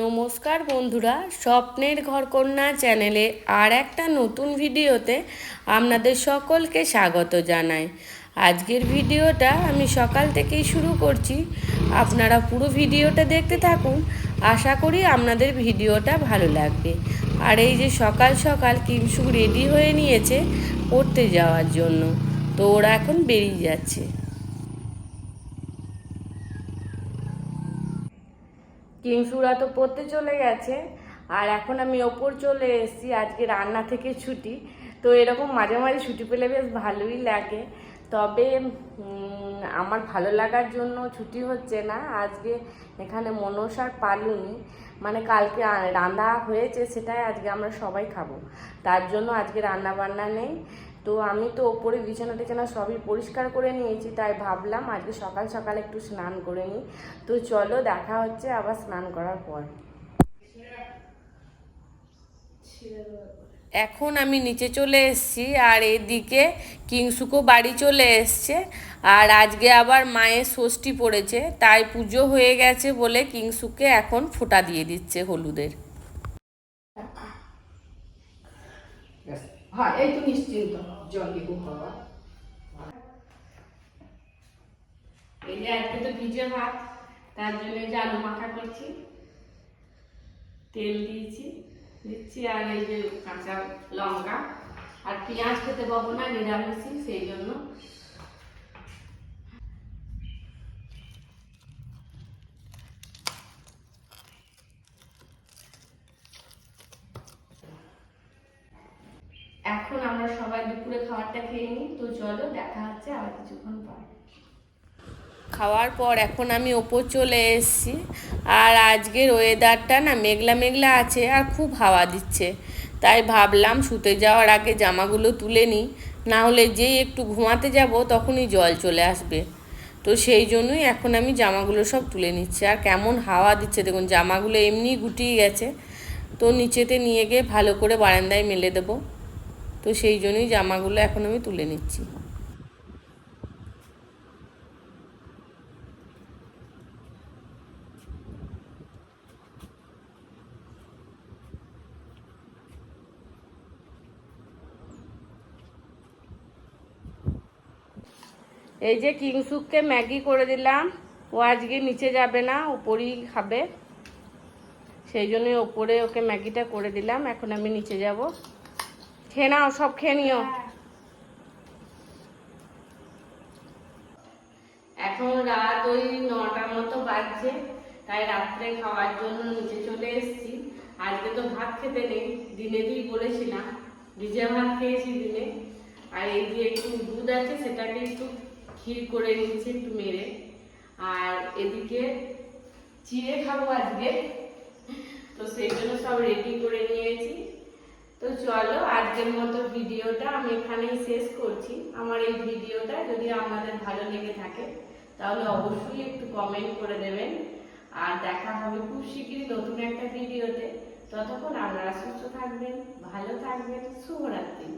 নমস্কার বন্ধুরা, স্বপ্নের ঘরকন্যা চ্যানেলে আর একটা নতুন ভিডিওতে আপনাদের সকলকে স্বাগত জানাই। আজকের ভিডিওটা আমি সকাল থেকেই শুরু করছি। আপনারা পুরো ভিডিওটা দেখতে থাকুন। আশা করি আপনাদের ভিডিওটা ভালো লাগবে। আর এই যে সকাল সকাল কিমসুক রেডি হয়ে নিয়েছে পড়তে যাওয়ার জন্য, তো ওরা এখন বেরিয়ে যাচ্ছে। কিংসুরা তো পড়তে চলে গেছে, আর এখন আমি ওপর চলে এসেছি, আজকে রান্না থেকে ছুটি। তো এরকম মাঝে মাঝে ছুটি পেলে বেশ ভালোই লাগে। তবে আমার ভালো লাগার জন্য ছুটি হচ্ছে না। আজকে এখানে মনসার পালুনি মানে কালকে রান্না হয়েছে সেটাই আজকে আমরা সবাই খাব। তার জন্য আজকে রান্না বান্না নেই। তো আমি তো ওপরে বিছানা টিছানা সবই পরিষ্কার করে নিয়েছি, তাই ভাবলাম আজকে সকাল সকাল একটু স্নান করে নিই। তো চলো দেখা হচ্ছে আবার স্নান করার পর। এখন আমি নিচে চলে এসেছি আর এদিকে কিংসুকো বাড়ি চলে এসছে। আর আজকে আবার মায়ের ষষ্ঠী পড়েছে, তাই পুজো হয়ে গেছে বলে কিংসুকে এখন ফোঁটা দিয়ে দিচ্ছে হলুদের। হ্যাঁ এই তো নিশ্চিন্ত। এই যে আজকে তো ভিজে ভাত, তার জন্য যে করছি, তেল দিয়েছি, দিচ্ছি আর এই যে কাঁচা লঙ্কা আর পেঁয়াজ খেতে পাবো না, নিরামিষই, সেই জন্য এখন আমরা সবাই দুপুরে খাবারটা খেয়ে নিই। তো চলো, দেখা হচ্ছে আবার কিছুক্ষণ পর। খাওয়ার পর এখন আমি ওপর চলে এসেছি। আর আজকের ওয়েদারটা না মেঘলা মেঘলা আছে আর খুব হাওয়া দিচ্ছে। তাই ভাবলাম শুতে যাওয়ার আগে জামাগুলো তুলে নিই। না হলে যেই একটু ঘুমাতে যাব তখনই জল চলে আসবে। তো সেই জন্যই এখন আমি জামাগুলো সব তুলে নিচ্ছি। আর কেমন হাওয়া দিচ্ছে দেখুন, জামাগুলো এমনি গুটিয়ে গেছে। তো নিচেতে নিয়ে গিয়ে ভালো করে বারান্দায় মেলে দেবো। তো সেই জন্যই জামাগুলো এখন আমি তুলে নিচ্ছি। এই যে কিংসুককে ম্যাগি করে দিলাম। ও আজকে নিচে যাবে না উপরেই খাবে। সেই জন্যই ওপরে ওকে ম্যাগিটা করে দিলাম। এখন আমি নিচে যাব। খেয়ে নাও, সব খেয়ে নিও। এখন রাত ওই নটার মতো বাজছে, তাই রাত্রে খাওয়ার জন্য নিচে চলে এসেছি। আজকে তো ভাত খেতে নেই, দিনে দুই বলেছিলাম ভিজে ভাত খেয়েছি দিনে। আর এই যে একটু দুধ আছে, সেটাকে একটু ক্ষীর করে নিচ্ছি একটু মেরে। আর এদিকে চিড়ে খাব আজকে, তো সেই জন্য সব রেডি করে নিয়েছি তো চলো, আজকের মতো ভিডিওটা আমি এখানেই শেষ করছি। আমার এই ভিডিওটা যদি আপনাদের ভালো লেগে থাকে, তাহলে অবশ্যই একটু কমেন্ট করে দেবেন। আর দেখা হবে খুব শীঘ্রই নতুন একটা ভিডিওতে। ততক্ষণ আপনারা সুস্থ থাকবেন, ভালো থাকবেন, শুভরাত্রি।